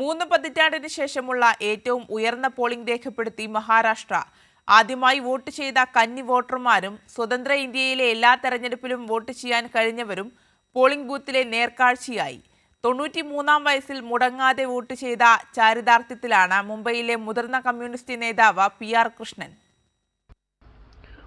മൂന്ന് പതിറ്റാണ്ടിന് ശേഷമുള്ള ഏറ്റവും ഉയർന്ന പോളിംഗ് രേഖപ്പെടുത്തി മഹാരാഷ്ട്ര. ആദ്യമായി വോട്ട് ചെയ്ത കന്നി വോട്ടർമാരും സ്വതന്ത്ര ഇന്ത്യയിലെ എല്ലാ തെരഞ്ഞെടുപ്പിലും വോട്ട് ചെയ്യാൻ കഴിഞ്ഞവരും പോളിംഗ് ബൂത്തിലെ നേർക്കാഴ്ചയായി. തൊണ്ണൂറ്റി മൂന്നാം വയസ്സിൽ മുടങ്ങാതെ വോട്ട് ചെയ്ത ചാരിതാർത്ഥ്യത്തിലാണ് മുംബൈയിലെ മുതിർന്ന കമ്മ്യൂണിസ്റ്റ് നേതാവ് പി ആർ കൃഷ്ണൻ.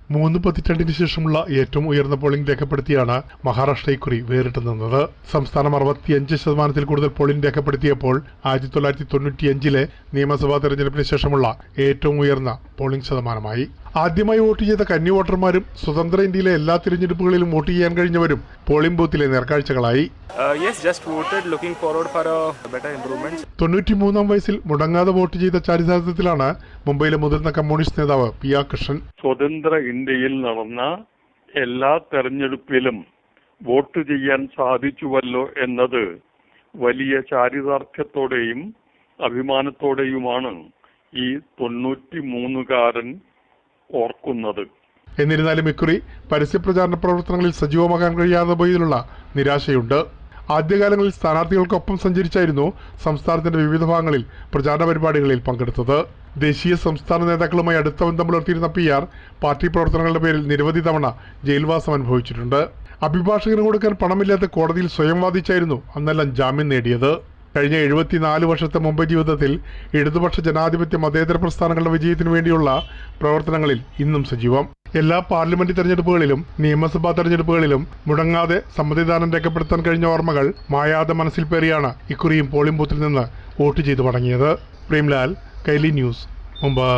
മൂന്ന് പതിറ്റാണ്ടിന് ശേഷമുള്ള ഏറ്റവും ഉയർന്ന പോളിംഗ് രേഖപ്പെടുത്തിയാണ് മഹാരാഷ്ട്ര ഇക്കുറി വേറിട്ട് നിന്നത്. സംസ്ഥാനം അറുപത്തിയഞ്ച് ശതമാനത്തിൽ കൂടുതൽ പോളിംഗ് രേഖപ്പെടുത്തിയപ്പോൾ ആയിരത്തി തൊള്ളായിരത്തി തൊണ്ണൂറ്റിയഞ്ചിലെ നിയമസഭാ തെരഞ്ഞെടുപ്പിന് ശേഷമുള്ള ഏറ്റവും ഉയർന്ന പോളിംഗ് ശതമാനമായി. ആദ്യമായി വോട്ട് ചെയ്ത കന്നി വോട്ടർമാരും സ്വതന്ത്ര ഇന്ത്യയിലെ എല്ലാ തിരഞ്ഞെടുപ്പുകളിലും വോട്ട് ചെയ്യാൻ കഴിഞ്ഞവരും പോളിംഗ് ബൂത്തിലെ നേർക്കാഴ്ചകളായി. Uh, yes, just voted. Looking forward for a better തൊണ്ണൂറ്റിമൂന്നാം വയസ്സിൽ മുടങ്ങാതെ വോട്ട് ചെയ്ത ചാരിതാർത്ഥ്യത്തിലാണ് മുംബൈയിലെ മുതിർന്ന കമ്മ്യൂണിസ്റ്റ് നേതാവ് പി ആർ കൃഷ്ണൻ. സ്വതന്ത്ര ഇന്ത്യയിൽ നടന്ന എല്ലാ തെരഞ്ഞെടുപ്പിലും വോട്ട് ചെയ്യാൻ സാധിച്ചുവല്ലോ എന്നത് വലിയ ചാരിതാർത്ഥ്യത്തോടെയും അഭിമാനത്തോടെയുമാണ്. ഈ തൊണ്ണൂറ്റി മൂന്നുകാരൻ ഓർക്കുന്നത്. എന്നിരുന്നാലും ഇക്കുറി പരസ്യപ്രചാരണ പ്രവർത്തനങ്ങളിൽ സജീവമാകാൻ കഴിയാതെ പോയതിലുള്ള നിരാശയുണ്ട്. ആദ്യകാലങ്ങളിൽ സ്ഥാനാർത്ഥികൾക്കൊപ്പം സഞ്ചരിച്ചായിരുന്നു സംസ്ഥാനത്തിന്റെ വിവിധ ഭാഗങ്ങളിൽ പ്രചാരണ പരിപാടികളിൽ പങ്കെടുത്തത്. ദേശീയ സംസ്ഥാന നേതാക്കളുമായി അടുത്ത ബന്ധം പുലർത്തിയിരുന്ന പി ആർ പാർട്ടി പ്രവർത്തനങ്ങളുടെ പേരിൽ നിരവധി തവണ ജയിൽവാസം അനുഭവിച്ചിട്ടുണ്ട്. അഭിഭാഷകന് കൊടുക്കാൻ പണമില്ലാത്ത കോടതിയിൽ സ്വയം വാദിച്ചായിരുന്നു അന്നെല്ലാം ജാമ്യം നേടിയത്. കഴിഞ്ഞ എഴുപത്തിനാല് വർഷത്തെ മുംബൈ ജീവിതത്തിൽ ഇടതുപക്ഷ ജനാധിപത്യ മതേതര പ്രസ്ഥാനങ്ങളുടെ വിജയത്തിനു വേണ്ടിയുള്ള പ്രവർത്തനങ്ങളിൽ ഇന്നും സജീവം. എല്ലാ പാർലമെന്റ് തെരഞ്ഞെടുപ്പുകളിലും നിയമസഭാ തെരഞ്ഞെടുപ്പുകളിലും മുടങ്ങാതെ സമ്മതിദാനം രേഖപ്പെടുത്താൻ കഴിഞ്ഞ ഓർമ്മകൾ മായാതെ മനസ്സിൽ പേറിയാണ് ഇക്കുറിയും പോളിംഗ് ബൂത്തിൽ നിന്ന് വോട്ട് ചെയ്തു മടങ്ങിയത്. പ്രേംലാൽ കൈലി ന്യൂസ് മുമ്പ്